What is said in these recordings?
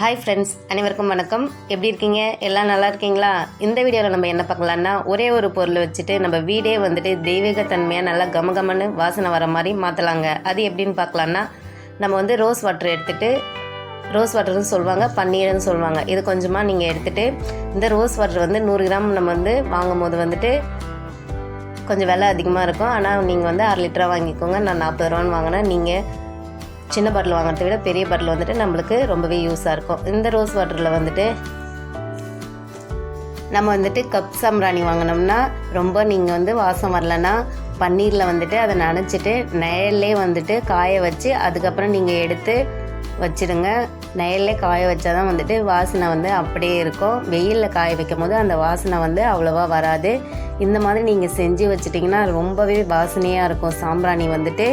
Hi friends அனைவருக்கும் வணக்கம். எப்படி இருக்கீங்க? எல்லாம் நல்லா இருக்கீங்களா? இந்த வீடியோவில் நம்ம என்ன பார்க்கலான்னா ஒரே ஒரு பொருளை வச்சுட்டு நம்ம வீடே வந்துட்டு தெய்வீகத்தன்மையாக நல்லா கமகமன்னு வாசனை வர மாதிரி மாற்றலாங்க அது எப்படின்னு பார்க்கலான்னா நம்ம வந்து ரோஸ் வாட்டர் எடுத்துகிட்டு ரோஸ் வாட்டர்னு சொல்லுவாங்க பன்னீர்னு சொல்லுவாங்க. இது கொஞ்சமாக நீங்கள் எடுத்துகிட்டு இந்த ரோஸ் வாட்டர் வந்து நூறு கிராம் நம்ம வந்து வாங்கும் போது வந்துட்டு கொஞ்சம் விலை அதிகமாக இருக்கும். ஆனால் நீங்கள் வந்து அரை லிட்டராக வாங்கிக்கோங்க. நான் நாற்பது ரூபான்னு வாங்கினேன். நீங்கள் சின்ன பாட்டில் வாங்குறதை விட பெரிய பாட்டில் வந்துட்டு நம்மளுக்கு ரொம்பவே யூஸாக இருக்கும். இந்த ரோஸ் வாட்டரில் வந்துட்டு நம்ம வந்துட்டு கப் சாம்பிராணி வாங்கினோம்னா ரொம்ப நீங்கள் வந்து வாசம் வரலன்னா பன்னீரில் வந்துட்டு அதை நனைச்சிட்டு நயல்லே வந்துட்டு காய வச்சு அதுக்கப்புறம் நீங்கள் எடுத்து வச்சிடுங்க. நயல்லே காய வச்சா தான் வந்துட்டு வாசனை வந்து அப்படியே இருக்கும். வெயிலில் காய வைக்கும் போது அந்த வாசனை வந்து அவ்வளோவா வராது. இந்த மாதிரி நீங்கள் செஞ்சு வச்சிட்டிங்கன்னா ரொம்பவே வாசனையாக இருக்கும். சாம்பிராணி வந்துட்டு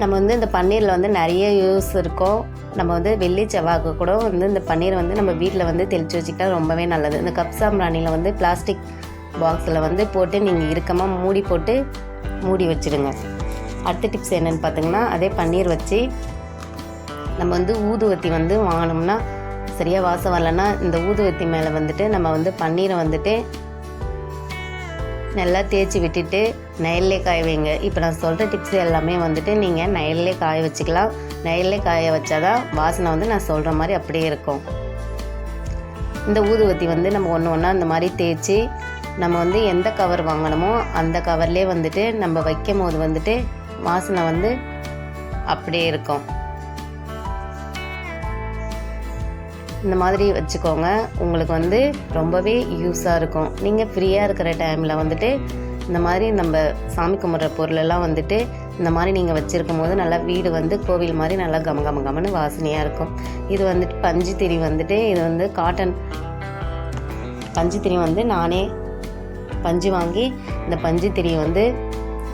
நம்ம வந்து இந்த பன்னீரில் வந்து நிறைய யூஸ் இருக்கும். நம்ம வந்து வெள்ளி செவ்வாய்க்கு கூட வந்து இந்த பன்னீர் வந்து நம்ம வீட்டில் வந்து தெளித்து வச்சுக்கிட்டா ரொம்பவே நல்லது. இந்த கப் சாம்பிராணியில் வந்து பிளாஸ்டிக் பாக்ஸில் வந்து போட்டு நீங்கள் இறுக்கமாக மூடி போட்டு மூடி வச்சுடுங்க. அடுத்த டிப்ஸ் என்னென்னு பார்த்தீங்கன்னா அதே பன்னீர் வச்சு நம்ம வந்து ஊதுவத்தி வந்து வாங்கினோம்னா சரியாக வாசம் வரலன்னா இந்த ஊதுவத்தி மேலே வந்துட்டு நம்ம வந்து பன்னீரை வந்துட்டு நல்லா தேய்ச்சி விட்டுட்டு நயல்லே காய வைங்க. இப்போ நான் சொல்கிற டிப்ஸ் எல்லாமே வந்துட்டு நீங்கள் நயல்லே காய வச்சுக்கலாம். நயல்லே காய வச்சாதான் வாசனை வந்து நான் சொல்கிற மாதிரி அப்படியே இருக்கும். இந்த ஊதுவத்தி வந்து நம்ம ஒன்று ஒன்றா அந்த மாதிரி தேய்ச்சி நம்ம வந்து எந்த கவர் வாங்கணுமோ அந்த கவர்லேயே வந்துட்டு நம்ம வைக்கும் போது வந்துட்டு வாசனை வந்து அப்படியே இருக்கும். இந்த மாதிரி வச்சுக்கோங்க. உங்களுக்கு வந்து ரொம்பவே யூஸாக இருக்கும். நீங்கள் ஃப்ரீயாக இருக்கிற டைமில் வந்துட்டு இந்த மாதிரி நம்ம சாமி கும்பிட்ற பொருளெல்லாம் வந்துட்டு இந்த மாதிரி நீங்கள் வச்சுருக்கும் போது நல்லா வீடு வந்து கோவில் மாதிரி நல்லா கம கம கமன்னு வாசனையாக இருக்கும். இது வந்துட்டு பஞ்சு திரி வந்துட்டு இது வந்து காட்டன் பஞ்சு திரி வந்து நானே பஞ்சு வாங்கி இந்த பஞ்சு திரியை வந்து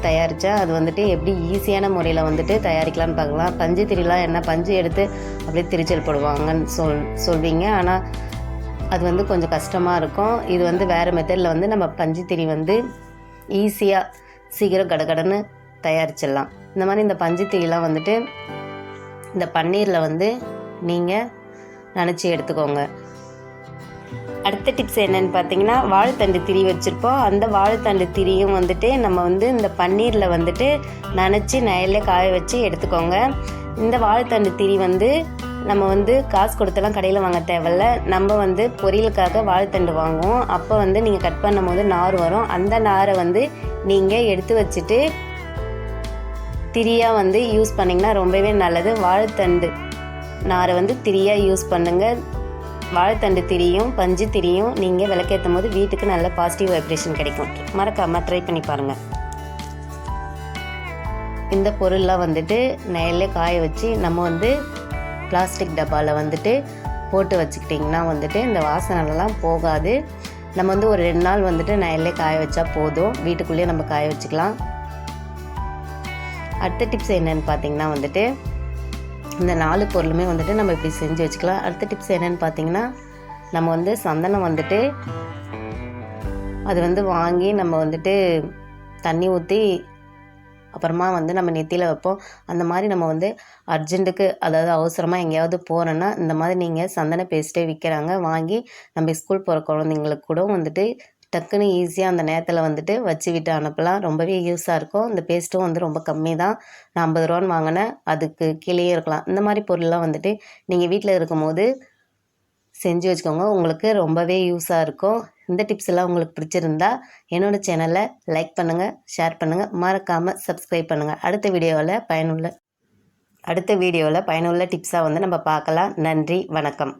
தயாரித்தா அது வந்துட்டு எப்படி ஈஸியான முறையில் வந்துட்டு தயாரிக்கலாம்னு பார்க்கலாம். பஞ்சு திரிலாம் என்ன பஞ்சு எடுத்து அப்படியே திரிச்சல் போடுவாங்கன்னு சொல் சொல்வீங்க. ஆனால் அது வந்து கொஞ்சம் கஷ்டமாக இருக்கும். இது வந்து வேறு மெத்தடில் வந்து நம்ம பஞ்சு திரி வந்து ஈஸியாக சீக்கிரம் கடகடன்னு தயாரிச்சிடலாம். இந்த மாதிரி இந்த பஞ்சு திரிலாம் வந்துட்டு இந்த பன்னீரில் வந்து நீங்கள் நினச்சி எடுத்துக்கோங்க. அடுத்த டிப்ஸ் என்னன்னு பார்த்தீங்கன்னா வாழைத்தண்டு திரி வச்சுருப்போம். அந்த வாழைத்தண்டு திரியும் வந்துட்டு நம்ம வந்து இந்த பன்னீரில் வந்துட்டு நனைச்சி நயலில் காய வச்சு எடுத்துக்கோங்க. இந்த வாழைத்தண்டு திரி வந்து நம்ம வந்து காசு கொடுத்தெல்லாம் கடையில் வாங்க தேவையில்ல. நம்ம வந்து பொரியலுக்காக வாழைத்தண்டு வாங்குவோம். அப்போ வந்து நீங்கள் கட் பண்ணும் போது நார் வரும். அந்த நாரை வந்து நீங்கள் எடுத்து வச்சுட்டு திரியாக வந்து யூஸ் பண்ணிங்கன்னா ரொம்பவே நல்லது. வாழைத்தண்டு நாரை வந்து திரியாக யூஸ் பண்ணுங்கள் வாழைத்தண்டு திரியும் பஞ்சு திரியும் நீங்கள் விளக்கேற்றும் போது வீட்டுக்கு நல்ல பாசிட்டிவ் வைப்ரேஷன் கிடைக்கும். மறக்காமல் ட்ரை பண்ணி பாருங்கள் இந்த பொருள்லாம் வந்துட்டு நெல்லே காய வச்சு நம்ம வந்து பிளாஸ்டிக் டப்பாவில் வந்துட்டு போட்டு வச்சுக்கிட்டிங்கன்னா வந்துட்டு இந்த வாசனைலாம் போகாது. நம்ம வந்து ஒரு ரெண்டு நாள் வந்துட்டு நெல்லே காய வச்சா போதும். வீட்டுக்குள்ளேயே நம்ம காய வச்சுக்கலாம். அடுத்த டிப்ஸ் என்னென்னு பார்த்தீங்கன்னா வந்துட்டு இந்த நாலு பொருளுமே வந்துட்டு நம்ம இப்படி செஞ்சு வச்சுக்கலாம். அடுத்த டிப்ஸ் என்னென்னு பார்த்தீங்கன்னா நம்ம வந்து சந்தனம் வந்துட்டு அது வந்து வாங்கி நம்ம வந்துட்டு தண்ணி ஊற்றி அப்புறமா வந்து நம்ம நெத்தியில் வைப்போம். அந்த மாதிரி நம்ம வந்து அர்ஜென்ட்டுக்கு அதாவது அவசரமாக எங்கேயாவது போகிறோன்னா இந்த மாதிரி நீங்கள் சந்தன பேஸ்ட்டே விற்கிறாங்க வாங்கி நம்ம ஸ்கூல் போகிற குழந்தைங்களுக்கு கூட வந்துட்டு டக்குன்னு ஈஸியாக அந்த நேரத்தில் வந்துட்டு வச்சு விட்டு அனுப்பலாம். ரொம்பவே யூஸாக இருக்கும். இந்த பேஸ்ட்டும் வந்து ரொம்ப கம்மி தான் நான் ஐம்பது ரூபான்னு வாங்கினேன். அதுக்கு கீழேயே இருக்கலாம். இந்த மாதிரி பொருள்லாம் வந்துட்டு நீங்கள் வீட்டில் இருக்கும்போது செஞ்சு வச்சுக்கோங்க. உங்களுக்கு ரொம்பவே யூஸாக இருக்கும். இந்த டிப்ஸ் எல்லாம் உங்களுக்கு பிடிச்சிருந்தா என்னோடய சேனலை லைக் பண்ணுங்கள் ஷேர் பண்ணுங்கள் மறக்காமல் சப்ஸ்கிரைப் பண்ணுங்கள் அடுத்த வீடியோவில் பயனுள்ள அடுத்த வீடியோவில் பயனுள்ள டிப்ஸாக வந்து நம்ம பார்க்கலாம். நன்றி வணக்கம்.